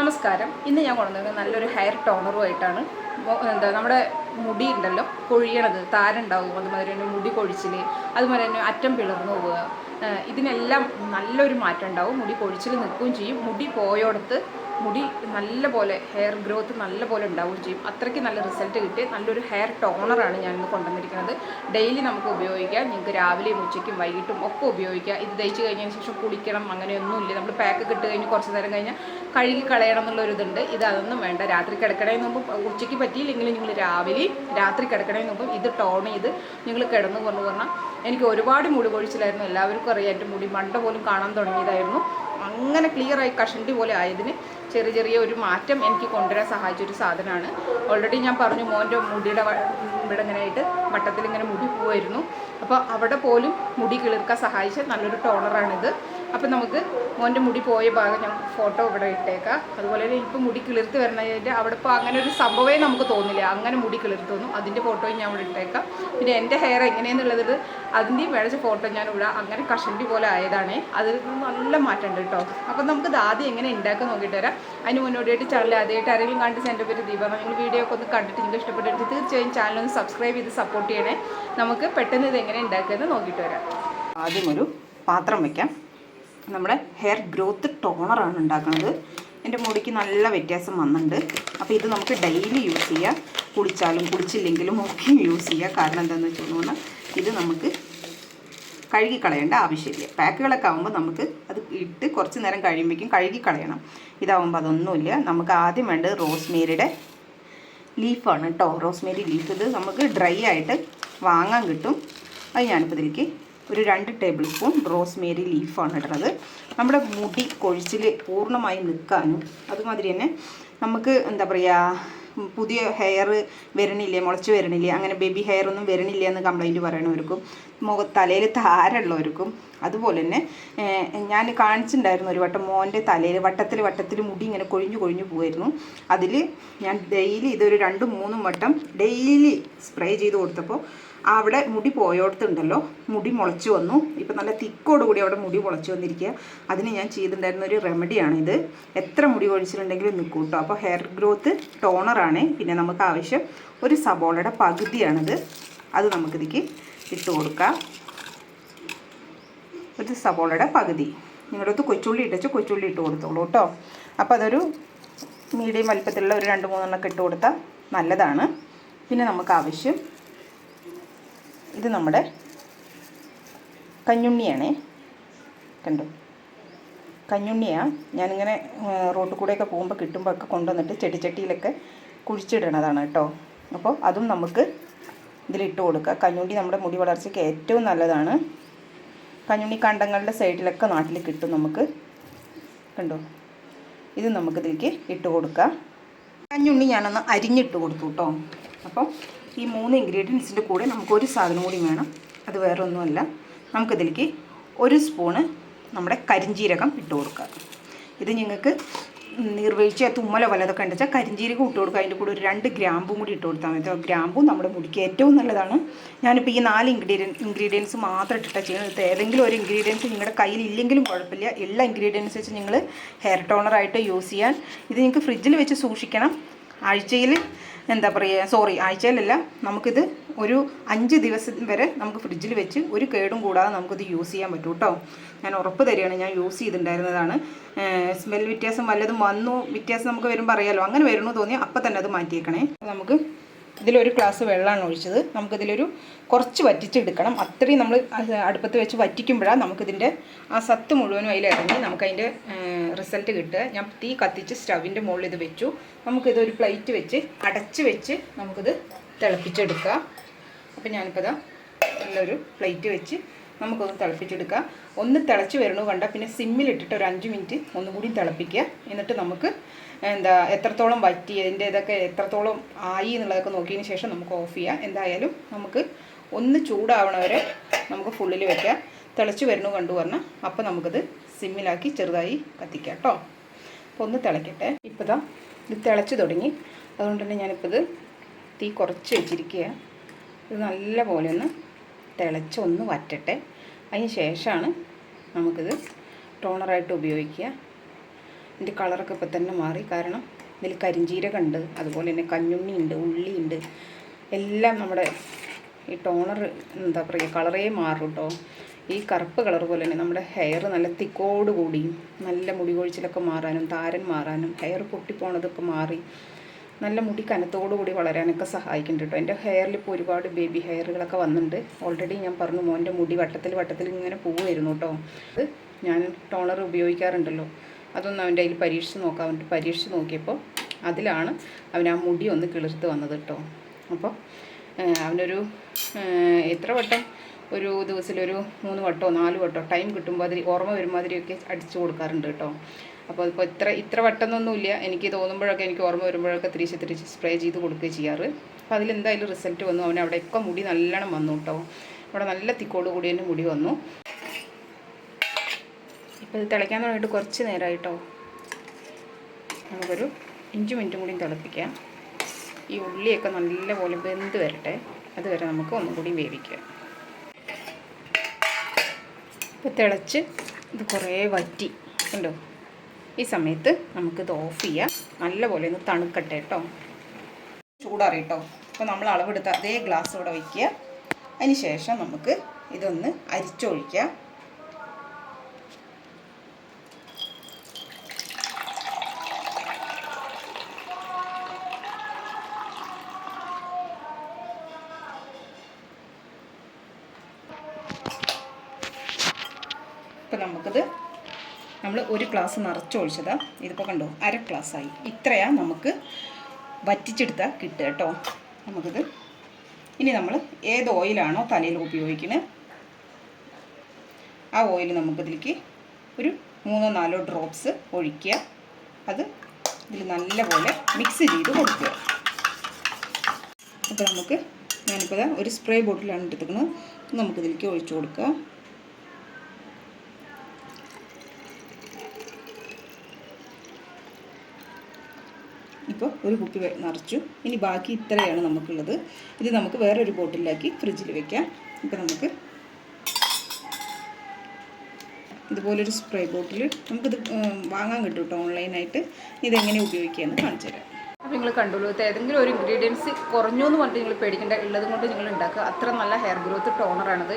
നമസ്കാരം. ഇന്ന് ഞാൻ കൊണ്ടുവന്നത് നല്ലൊരു ഹെയർ ടോണറുമായിട്ടാണ് എന്താ നമ്മുടെ മുടി ഉണ്ടല്ലോ കൊഴിയണത് താരുണ്ടാവും അതുമാതിരി തന്നെ മുടി കൊഴിച്ചിൽ അതുപോലെ തന്നെ അറ്റം പിളർന്നു പോവുക. ഇതിനെല്ലാം നല്ലൊരു മാറ്റം ഉണ്ടാവും. മുടി കൊഴിച്ചിൽ നിൽക്കുകയും ചെയ്യും. മുടി പോയോടത്ത് മുടി നല്ല പോലെ ഹെയർ ഗ്രോത്ത് നല്ല പോലെ ഉണ്ടാവുകയും ചെയ്യും. അത്രയ്ക്ക് നല്ല റിസൾട്ട് കിട്ടി നല്ലൊരു ഹെയർ ടോണറാണ് ഞാനിന്ന് കൊണ്ടുവന്നിരിക്കുന്നത്. ഡെയിലി നമുക്ക് ഉപയോഗിക്കാം. നിങ്ങൾക്ക് രാവിലെയും ഉച്ചയ്ക്കും വൈകിട്ടും ഒക്കെ ഉപയോഗിക്കാം. ഇത് തയ്ച്ച് കഴിഞ്ഞതിന് ശേഷം കുളിക്കണം അങ്ങനെയൊന്നുമില്ല. നമ്മൾ പാക്ക് ഇട്ട് കഴിഞ്ഞ് കുറച്ച് നേരം കഴിഞ്ഞാൽ കഴുകി കളയണം എന്നുള്ളൊരു ഇതുണ്ട്. ഇത് അതൊന്നും വേണ്ട. രാത്രി കിടക്കണേന്ന് മുമ്പ് ഉച്ചയ്ക്ക് പറ്റിയില്ലെങ്കിൽ നിങ്ങൾ രാവിലെ രാത്രി കിടക്കണേന്ന് മുമ്പ് ഇത് ടോൺ ചെയ്ത് നിങ്ങൾ കിടന്നു പറഞ്ഞു പറഞ്ഞാൽ എനിക്ക് ഒരുപാട് മുടി കൊഴിച്ചിലായിരുന്നു. എല്ലാവർക്കും അറിയാം. എന്റെ മുടി മണ്ട പോലും കാണാൻ തുടങ്ങിയതായിരുന്നു. അങ്ങനെ ക്ലിയർ ആയി കഷണ്ടി പോലെ ആയതിന് ചെറിയ ചെറിയ ഒരു മാറ്റം എനിക്ക് കൊണ്ടുവരാൻ സഹായിച്ച ഒരു സാധനമാണ്. ഓൾറെഡി ഞാൻ പറഞ്ഞു മോന്റെ മുടിയുടെ ഇവിടെ ഇങ്ങനെ ആയിട്ട് വട്ടത്തിൽ ഇങ്ങനെ മുടി പോവായിരുന്നു. അപ്പോൾ അവിടെ പോലും മുടി കിളിർക്കാൻ സഹായിച്ച നല്ലൊരു ടോണറാണിത് അപ്പോൾ നമുക്ക് മോന്റെ മുടി പോയ ഭാഗം ഞാൻ ഫോട്ടോ ഇവിടെ ഇട്ടേക്കാം. അതുപോലെ തന്നെ ഇപ്പോൾ മുടി കിളിർത്ത് വരണതിന്റെ അവിടെ ഇപ്പോൾ അങ്ങനെ ഒരു സംഭവമേ നമുക്ക് തോന്നില്ല. അങ്ങനെ മുടി കിളിർത്ത് തോന്നും അതിന്റെ ഫോട്ടോയും ഞാൻ ഇവിടെ ഇട്ടേക്കാം. പിന്നെ എന്റെ ഹെയർ എങ്ങനെയെന്നുള്ളത് അതിന്റെയും മേടിച്ച ഫോട്ടോ ഞാൻ ഇവിടെ അങ്ങനെ കഷണ്ടി പോലെ ആയതാണ്. അതിൽ നല്ല മാറ്റമുണ്ട് കേട്ടോ. അപ്പം നമുക്ക് ആദ്യം എങ്ങനെ ഉണ്ടാക്കാൻ നോക്കിയിട്ട് വരാം. അതിന് മുന്നോടിയായിട്ട് ചാനൽ ആദ്യമായിട്ട് ആരെങ്കിലും കണ്ടിട്ട് എന്റെ പേര് ദീപ നിങ്ങൾ വീഡിയോ ഒക്കെ ഒന്ന് കണ്ടിട്ട് നിങ്ങൾക്ക് ഇഷ്ടപ്പെട്ടിട്ട് തീർച്ചയായും ചാനൽ ഒന്ന് സബ്സ്ക്രൈബ് ചെയ്ത് സപ്പോർട്ട് ചെയ്യണേ. നമുക്ക് പെട്ടെന്ന് ഇത് എങ്ങനെ ഉണ്ടാക്കുന്നത് നോക്കിയിട്ട് വരാം. ആദ്യം ഒരു പാത്രം വെക്കാം. നമ്മുടെ ഹെയർ ഗ്രോത്ത് ടോണറാണ് ഉണ്ടാക്കുന്നത്. എന്റെ മുടിക്ക് നല്ല വ്യത്യാസം വന്നിട്ടുണ്ട്. അപ്പോൾ ഇത് നമുക്ക് ഡെയിലി യൂസ് ചെയ്യാം. കുളിച്ചാലും കുളിച്ചില്ലെങ്കിലും ഒക്കെ യൂസ് ചെയ്യാം. കാരണം എന്താണെന്ന് വെച്ച് കഴിഞ്ഞാൽ ഇത് നമുക്ക് കഴുകി കളയേണ്ട ആവശ്യമില്ല. പാക്കുകളൊക്കെ ആകുമ്പോൾ നമുക്ക് അത് ഇട്ട് കുറച്ച് നേരം കഴിയുമ്പോഴേക്കും കഴുകി കളയണം ഇതാവുമ്പോൾ അതൊന്നുമില്ല. നമുക്ക് ആദ്യം വേണ്ടത് റോസ്മേരിയുടെ ലീഫാണ് കേട്ടോ. റോസ്മേരി ലീഫ് ഇത് നമുക്ക് ഡ്രൈ ആയിട്ട് വാങ്ങാൻ കിട്ടും. അത് ഞാനിപ്പോൾ ഇതിലേക്ക് ഒരു രണ്ട് ടേബിൾ സ്പൂൺ റോസ്മേരി ലീഫാണ് ഇടുന്നത് നമ്മുടെ മുടി കൊഴിച്ചിൽ പൂർണമായി നിൽക്കാനും അതുമാതിരി തന്നെ നമുക്ക് എന്താ പറയുക പുതിയ ഹെയർ വരണില്ലേ മുളച്ച് വരണില്ലേ അങ്ങനെ ബേബി ഹെയർ ഒന്നും വരണില്ല എന്ന് കംപ്ലൈന്റ് പറയണവർക്കും മുഖ തലയിൽ താരമുള്ളവർക്കും അതുപോലെ തന്നെ ഞാൻ കാണിച്ചിട്ടുണ്ടായിരുന്നു ഒരു വട്ടം മോന്റെ തലയിൽ വട്ടത്തിൽ വട്ടത്തിൽ മുടി ഇങ്ങനെ കൊഴിഞ്ഞു കൊഴിഞ്ഞു പോയിരുന്നു. അതിൽ ഞാൻ ഡെയിലി ഇതൊരു രണ്ടും മൂന്നും വട്ടം ഡെയിലി സ്പ്രേ ചെയ്ത് കൊടുത്തപ്പോൾ അവിടെ മുടി പോയോടത്തുണ്ടല്ലോ മുടി മുളച്ചു വന്നു. ഇപ്പം നല്ല തിക്കോടുകൂടി അവിടെ മുടി മുളച്ചു വന്നിരിക്കുക. അതിന് ഞാൻ ചെയ്തിട്ടുണ്ടായിരുന്ന ഒരു റെമഡിയാണിത്. എത്ര മുടി കൊഴിച്ചിട്ടുണ്ടെങ്കിലും നിൽക്കും കേട്ടോ. അപ്പോൾ ഹെയർ ഗ്രോത്ത് ടോണറാണ്. പിന്നെ നമുക്ക് ആവശ്യം ഒരു സബോളയുടെ പകുതിയാണിത്. അത് നമുക്കിതിക്ക് ഇട്ട് കൊടുക്കാം. ഒരു സബോളയുടെ പകുതി. നിങ്ങളുടെ അടുത്ത് കൊച്ചുള്ളി ഇട്ടച്ച് കൊച്ചുള്ളി ഇട്ട് കൊടുത്തോളൂ കേട്ടോ. അപ്പോൾ അതൊരു മീഡിയം വലിപ്പത്തിലുള്ള ഒരു രണ്ട് മൂന്നെണ്ണമൊക്കെ ഇട്ട് കൊടുത്താൽ നല്ലതാണ്. പിന്നെ നമുക്ക് ആവശ്യം ഇത് നമ്മുടെ കഞ്ഞുണ്ണിയാണേ. കണ്ടോ? കഞ്ഞുണ്ണിയാണ് ഞാനിങ്ങനെ റോട്ടിൽ കൂടെയൊക്കെ പോകുമ്പോൾ കിട്ടുമ്പോൾ ഒക്കെ കൊണ്ടുവന്നിട്ട് ചെടിച്ചട്ടിയിലൊക്കെ കുഴിച്ചിടണതാണ് കേട്ടോ. അപ്പോൾ അതും നമുക്ക് ഇതിലിട്ട് കൊടുക്കുക കഞ്ഞുണ്ണി നമ്മുടെ മുടി വളർച്ചയ്ക്ക് ഏറ്റവും നല്ലതാണ്. കഞ്ഞുണ്ണി കണ്ടങ്ങളുടെ സൈഡിലൊക്കെ നാട്ടിൽ കിട്ടും നമുക്ക്. കണ്ടോ? ഇത് നമുക്കിതിലേക്ക് ഇട്ട് കൊടുക്കാം. കഞ്ഞുണ്ണി ഞാനൊന്ന് അരിഞ്ഞിട്ട് കൊടുത്തു കേട്ടോ. അപ്പം ഈ മൂന്ന് ഇൻഗ്രീഡിയൻസിന്റെ കൂടെ നമുക്ക് ഒരു സാധനം കൂടി വേണം. അത് വേറെ ഒന്നുമല്ല നമുക്കിതിലേക്ക് ഒരു സ്പൂണ് നമ്മുടെ കരിഞ്ജീരകം ഇട്ട് കൊടുക്കുക. ഇത് നിങ്ങൾക്ക് നീർവീഴ്ച തുമ്മലോ വല്ലതൊക്കെ ഉണ്ട് വെച്ചാൽ കരിഞ്ചീരകം ഇട്ട് കൊടുക്കുക. അതിന്റെ കൂടെ ഒരു രണ്ട് ഗ്രാമ്പും കൂടി ഇട്ട് കൊടുത്താൽ മതി. ഗ്രാമ്പും നമ്മുടെ മുടിക്ക് ഏറ്റവും നല്ലതാണ്. ഞാനിപ്പോൾ ഈ നാല് ഇൻഗ്രീഡിയൻ ഇൻഗ്രീഡിയൻസ് മാത്രം ഇട്ടിട്ടാണ് ചെയ്യുന്നത്. ഏതെങ്കിലും ഒരു ഇൻഗ്രീഡിയൻസ് നിങ്ങളുടെ കയ്യിൽ ഇല്ലെങ്കിലും കുഴപ്പമില്ല. എല്ലാ ഇൻഗ്രീഡിയൻസ് വെച്ച് നിങ്ങൾ ഹെയർ ടോണറായിട്ട് യൂസ് ചെയ്യാൻ. ഇത് നിങ്ങൾക്ക് ഫ്രിഡ്ജിൽ വെച്ച് സൂക്ഷിക്കണം. ആഴ്ചയിൽ എന്താ പറയുക സോറി ആഴ്ചയിലല്ല നമുക്കിത് ഒരു അഞ്ച് ദിവസം വരെ നമുക്ക് ഫ്രിഡ്ജിൽ വെച്ച് ഒരു കേടും കൂടാതെ നമുക്കിത് യൂസ് ചെയ്യാൻ പറ്റും കേട്ടോ ഞാൻ ഉറപ്പ് തരികയാണ് ഞാൻ യൂസ് ചെയ്തിട്ടുണ്ടായിരുന്നതാണ്. സ്മെൽ വ്യത്യാസം വല്ലതും വന്നു വ്യത്യാസം നമുക്ക് വരുമ്പോൾ അറിയാലോ. അങ്ങനെ വരുന്നു തോന്നി അപ്പം തന്നെ അത് മാറ്റിയേക്കണേ. നമുക്ക് ഇതിലൊരു ഗ്ലാസ് വെള്ളമാണ് ഒഴിച്ചത്. നമുക്കിതിലൊരു കുറച്ച് വറ്റിച്ചെടുക്കണം. അത്രയും നമ്മൾ അടുപ്പത്ത് വെച്ച് വറ്റിക്കുമ്പോഴാണ് നമുക്കിതിന്റെ ആ സത്ത് മുഴുവനും അതിലിറങ്ങി നമുക്കതിന്റെ റിസൾട്ട് കിട്ടുക. ഞാൻ തീ കത്തിച്ച് സ്റ്റവിന്റെ മുകളിൽ ഇത് വെച്ചു. നമുക്കിതൊരു പ്ലേറ്റ് വെച്ച് അടച്ച് വെച്ച് നമുക്കിത് തിളപ്പിച്ചെടുക്കാം. അപ്പോൾ ഞാനിപ്പോൾ ഇതാ നല്ലൊരു പ്ലേറ്റ് വെച്ച് നമുക്കൊന്ന് തിളപ്പിച്ചെടുക്കാം. ഒന്ന് തിളച്ച് വരണു കണ്ട പിന്നെ സിമ്മിലിട്ടിട്ട് ഒരു അഞ്ച് മിനിറ്റ് ഒന്നും കൂടി തിളപ്പിക്കുക. എന്നിട്ട് നമുക്ക് എന്താ എത്രത്തോളം വറ്റി അതിന്റെ ഇതൊക്കെ എത്രത്തോളം ആയി എന്നുള്ളതൊക്കെ നോക്കിയതിന് ശേഷം നമുക്ക് ഓഫ് ചെയ്യാം. എന്തായാലും നമുക്ക് ഒന്ന് ചൂടാവണവരെ നമുക്ക് ഫുള്ളിൽ വെക്കാം. തിളച്ച് വരണു കണ്ടു പറഞ്ഞാൽ അപ്പോൾ നമുക്കത് സിമ്മിലാക്കി ചെറുതായി കത്തിക്കാം കേട്ടോ അപ്പോൾ ഒന്ന് തിളക്കട്ടെ. ഇപ്പോൾ ഇതാ ഇത് തിളച്ച് തുടങ്ങി. അതുകൊണ്ട് തന്നെ ഞാനിപ്പോൾ ഇത് തീ കുറച്ച് വെച്ചിരിക്കുക ഇത് നല്ല പോലെ ഒന്ന് തിളച്ച് ഒന്ന് വറ്റട്ടെ. അതിന് ശേഷമാണ് നമുക്കിത് ടോണറായിട്ട് ഉപയോഗിക്കുക. ഇതിന്റെ കളറൊക്കെ ഇപ്പം തന്നെ മാറി. കാരണം ഇതിൽ കരിഞ്ചീരകം ഉണ്ട് അതുപോലെ തന്നെ കഞ്ഞുണ്ണി ഉണ്ട് ഉള്ളി ഉണ്ട് എല്ലാം നമ്മുടെ ഈ ടോണർ എന്താ പറയുക കളറേ മാറും കേട്ടോ. ഈ കറുപ്പ് കളർ പോലെ തന്നെ നമ്മുടെ ഹെയർ നല്ല തിക്കോട് കൂടിയും നല്ല മുടി കൊഴിച്ചിലൊക്കെ മാറാനും താരൻ മാറാനും ഹെയർ പൊട്ടിപ്പോണതൊക്കെ മാറി നല്ല മുടി കനത്തോടു കൂടി വളരാനൊക്കെ സഹായിക്കുന്നുണ്ട് കേട്ടോ എന്റെ ഹെയറിൽ ഇപ്പോൾ ഒരുപാട് ബേബി ഹെയറുകളൊക്കെ വന്നിട്ടുണ്ട്. ഓൾറെഡി ഞാൻ പറഞ്ഞു മോന്റെ മുടി വട്ടത്തിൽ വട്ടത്തിൽ ഇങ്ങനെ പോവുമായിരുന്നു കേട്ടോ അത് ഞാൻ ടോണർ ഉപയോഗിക്കാറുണ്ടല്ലോ. അതൊന്നും അവന്റെ അതിൽ പരീക്ഷിച്ച് നോക്കാൻ വേണ്ടി പരീക്ഷിച്ച് നോക്കിയപ്പോൾ അതിലാണ് അവൻ ആ മുടി ഒന്ന് കിളിർത്ത് വന്നത് കേട്ടോ അപ്പോൾ അവനൊരു എത്ര വട്ടം ഒരു ദിവസത്തിലൊരു മൂന്ന് വട്ടോ നാല് വട്ടോ ടൈം കിട്ടുമ്പോൾ അതിൽ ഓർമ്മ വരുമാതിരിയൊക്കെ അടിച്ചു കൊടുക്കാറുണ്ട് കേട്ടോ. അപ്പോൾ ഇപ്പോൾ ഇത്ര ഇത്ര വട്ടമൊന്നുമില്ല എനിക്ക് തോന്നുമ്പോഴൊക്കെ എനിക്ക് ഓർമ്മ വരുമ്പോഴൊക്കെ തിരിച്ച് തിരിച്ച് സ്പ്രേ ചെയ്ത് കൊടുക്കുകയും ചെയ്യാറ്. അപ്പോൾ അതിലെന്തായാലും റിസൾട്ട് വന്നു. അവന് അവിടെയൊക്കെ മുടി നല്ലോണം വന്നു കേട്ടോ. അവിടെ നല്ല തിക്കോട് കൂടി തന്നെ മുടി വന്നു. ഇപ്പോൾ ഇത് തിളയ്ക്കാൻ തുടങ്ങിയിട്ട് കുറച്ച് നേരമായിട്ടോ നമുക്കൊരു അഞ്ച് മിനിറ്റും കൂടി തിളപ്പിക്കാം. ഈ ഉള്ളിയൊക്കെ നല്ലപോലെ വെന്ത് വരട്ടെ. അതുവരെ നമുക്ക് ഒന്നും കൂടി വേവിക്കാം. ഇപ്പോൾ തിളച്ച് ഇത് കുറേ വറ്റി. കണ്ടോ? ഈ സമയത്ത് നമുക്കിത് ഓഫ് ചെയ്യാം. നല്ലപോലെ ഒന്ന് തണുക്കട്ടെ കേട്ടോ. ചൂടാറി കേട്ടോ അപ്പോൾ നമ്മൾ അളവെടുത്ത അതേ ഗ്ലാസ് ഇവിടെ വയ്ക്കുക. അതിന് ശേഷം നമുക്ക് ഇതൊന്ന് അരിച്ചൊഴിക്കാം. ഇപ്പം നമുക്കിത് നമ്മൾ ഒരു ഗ്ലാസ് നിറച്ചൊഴിച്ചതാണ് ഇതിപ്പോൾ കണ്ടോ അര ഗ്ലാസ്സായി ഇത്രയാണ് നമുക്ക് വറ്റിച്ചെടുത്താൽ കിട്ടുക കേട്ടോ. നമുക്കിത് ഇനി നമ്മൾ ഏത് ഓയിലാണോ തലയിൽ ഉപയോഗിക്കുന്നത് ആ ഓയിൽ നമുക്കിതിലേക്ക് ഒരു മൂന്നോ നാലോ ഡ്രോപ്സ് ഒഴിക്കുക. അത് ഇതിൽ നല്ലപോലെ മിക്സ് ചെയ്ത് കൊടുക്കുക. അപ്പോൾ നമുക്ക് ഞാനിപ്പോൾ ഒരു സ്പ്രേ ബോട്ടിലാണ് എടുത്തിരിക്കുന്നത്. നമുക്കിതിലേക്ക് ഒഴിച്ചു കൊടുക്കാം. ഇപ്പോൾ ഒരു കുപ്പി നിറച്ചു. ഇനി ബാക്കി ഇത്രയാണ് നമുക്കുള്ളത്. ഇത് നമുക്ക് വേറൊരു ബോട്ടിലാക്കി ഫ്രിഡ്ജിൽ വെക്കാം. ഇപ്പോൾ നമുക്ക് ഇതുപോലൊരു സ്പ്രേ ബോട്ടിൽ നമുക്കിത് വാങ്ങാൻ കിട്ടും കേട്ടോ ഓൺലൈനായിട്ട്. ഇതെങ്ങനെ ഉപയോഗിക്കുകയെന്ന് കാണിച്ചു തരാം. അപ്പോൾ നിങ്ങൾ കണ്ടുള്ളൂ. ഏതെങ്കിലും ഒരു ഇൻഗ്രീഡിയൻസ് കുറഞ്ഞു എന്ന് പറഞ്ഞിട്ട് നിങ്ങൾ പേടിക്കേണ്ട. ഉള്ളത് കൊണ്ട് നിങ്ങൾ ഉണ്ടാക്കുക. അത്ര നല്ല ഹെയർ ഗ്രോത്ത് ടോണറാണത്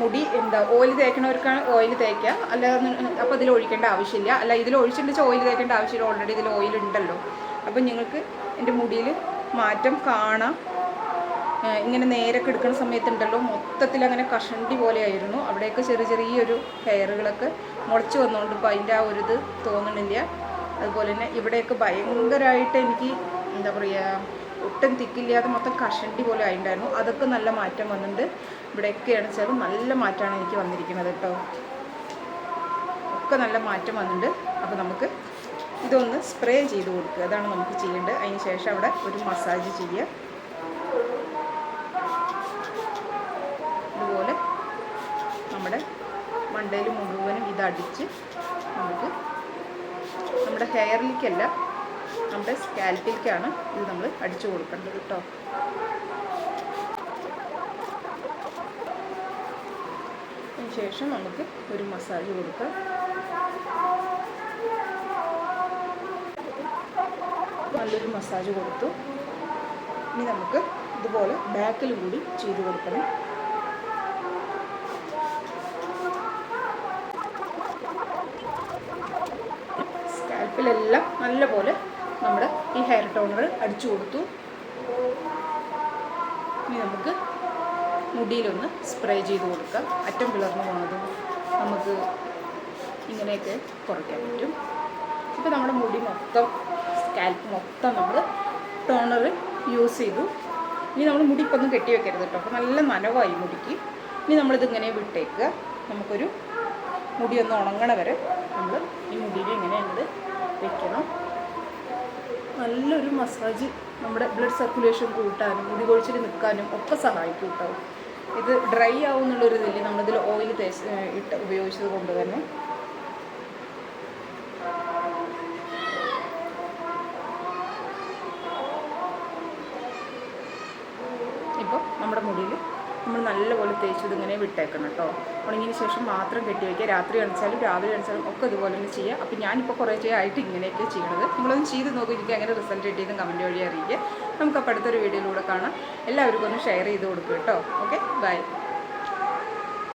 മുടി എന്താ ഓയിൽ തേക്കണവർക്കാണ് ഓയിൽ തേക്കുക. അല്ലാതെ അപ്പോൾ ഇതിൽ ഒഴിക്കേണ്ട ആവശ്യമില്ല. അല്ല ഇതിൽ ഒഴിച്ചിട്ടുണ്ടെങ്കിൽ ഓയിൽ തേക്കേണ്ട ആവശ്യമില്ല. ഓൾറെഡി ഇതിൽ ഓയിൽ ഉണ്ടല്ലോ. അപ്പം നിങ്ങൾക്ക് എന്റെ മുടിയിൽ മാറ്റം കാണാം. ഇങ്ങനെ നേരൊക്കെ എടുക്കുന്ന സമയത്തുണ്ടല്ലോ മൊത്തത്തിൽ അങ്ങനെ കഷണ്ടി പോലെ ആയിരുന്നു അവിടെയൊക്കെ ചെറിയ ചെറിയൊരു ഹെയറുകളൊക്കെ മുളച്ച് വന്നുകൊണ്ട് ഇപ്പോൾ അതിന്റെ ആ ഒരു ഇത് തോന്നണില്ല. അതുപോലെ തന്നെ ഇവിടെയൊക്കെ ഭയങ്കരമായിട്ട് എനിക്ക് എന്താ പറയുക ഒട്ടും തിക്കില്ലാതെ മൊത്തം കഷണ്ടി പോലെ ആയിട്ടുണ്ടായിരുന്നു അതൊക്കെ നല്ല മാറ്റം വന്നിട്ടുണ്ട്. ഇവിടെയൊക്കെയാണ് വെച്ചാൽ നല്ല മാറ്റമാണ് എനിക്ക് വന്നിരിക്കുന്നത് കേട്ടോ. ഒക്കെ നല്ല മാറ്റം വന്നിട്ടുണ്ട്. അപ്പോൾ നമുക്ക് ഇതൊന്ന് സ്പ്രേ ചെയ്ത് കൊടുക്കുക. അതാണ് നമുക്ക് ചെയ്യേണ്ടത്. അതിന് ശേഷം അവിടെ ഒരു മസാജ് ചെയ്യുക. ഇതുപോലെ നമ്മുടെ മണ്ടയിൽ മുഴുവനും ഇതടിച്ച് നമുക്ക് നമ്മുടെ ഹെയറിലേക്കല്ല നമ്മുടെ സ്കാൽപ്പിലേക്കാണ് ഇത് നമ്മൾ അടിച്ചു കൊടുക്കേണ്ടത് കേട്ടോ. ശേഷം നമുക്ക് ഒരു മസാജ് കൊടുക്കാം. നല്ലൊരു മസാജ് കൊടുത്തു. ഇനി നമുക്ക് ഇതുപോലെ ബാക്കിൽ കൂടി ചെയ്തു കൊടുക്കണം. സ്കാൽപ്പിലെല്ലാം നല്ലപോലെ നമ്മുടെ ഈ ഹെയർ ടോണർ അടിച്ചു കൊടുത്തു. ഇനി നമുക്ക് മുടിയിലൊന്ന് സ്പ്രേ ചെയ്ത് കൊടുക്കാം. അറ്റം പിളർന്നു പോകുന്നതും നമുക്ക് ഇങ്ങനെയൊക്കെ കുറയ്ക്കാൻ പറ്റും. ഇപ്പോൾ നമ്മുടെ മുടി മൊത്തം സ്കാൽപ്പ് മൊത്തം നമ്മൾ ടോണർ യൂസ് ചെയ്തു. ഇനി നമ്മൾ മുടി ഇപ്പം കെട്ടി വെക്കരുത് കേട്ടോ അപ്പോൾ നല്ല നനവായി മുടിക്ക്. ഇനി നമ്മളിത് ഇങ്ങനെ വിട്ടേക്കുക. നമുക്കൊരു മുടി ഒന്ന് ഉണങ്ങണ വരെ നമ്മൾ ഈ മുടിയിൽ ഇങ്ങനെ അങ്ങോട്ട് വെക്കണം. നല്ലൊരു മസാജ് നമ്മുടെ ബ്ലഡ് സർക്കുലേഷൻ കൂട്ടാനും മുടി കൊഴിച്ചിൽ നിൽക്കാനും ഒക്കെ സഹായിക്കും കേട്ടോ ഇത് ഡ്രൈ ആവുമെന്നുള്ളൊരു ഇതില്ല നമ്മളിതിൽ ഓയിൽ തേച്ച് ഇട്ട് ഉപയോഗിച്ചത് കൊണ്ട് തന്നെ. ഇപ്പോൾ നമ്മുടെ മുടിയിൽ നമ്മൾ നല്ലപോലെ തേച്ച് ഇങ്ങനെ വിട്ടേക്കണം കേട്ടോ. ഉണങ്ങിയതിന് ശേഷം മാത്രം കെട്ടി വയ്ക്കുക. രാത്രി അണിച്ചാലും രാവിലെ അണിച്ചാലും ഒക്കെ ഇതുപോലെ തന്നെ ചെയ്യുക. അപ്പോൾ ഞാനിപ്പോൾ കുറേ ആയിട്ട് ഇങ്ങനെയൊക്കെ ചെയ്യണത്. നിങ്ങളൊന്ന് ചെയ്ത് നോക്കി എനിക്ക് അങ്ങനെ റിസൾട്ട് കിട്ടിയതും കമന്റ് വഴി അറിയിക്കുക. നമുക്ക് അപ്പോൾ അടുത്തൊരു വീഡിയോയിലൂടെ കാണാം. എല്ലാവർക്കും ഒന്ന് ഷെയർ ചെയ്ത് കൊടുക്കുക കേട്ടോ. Okay bye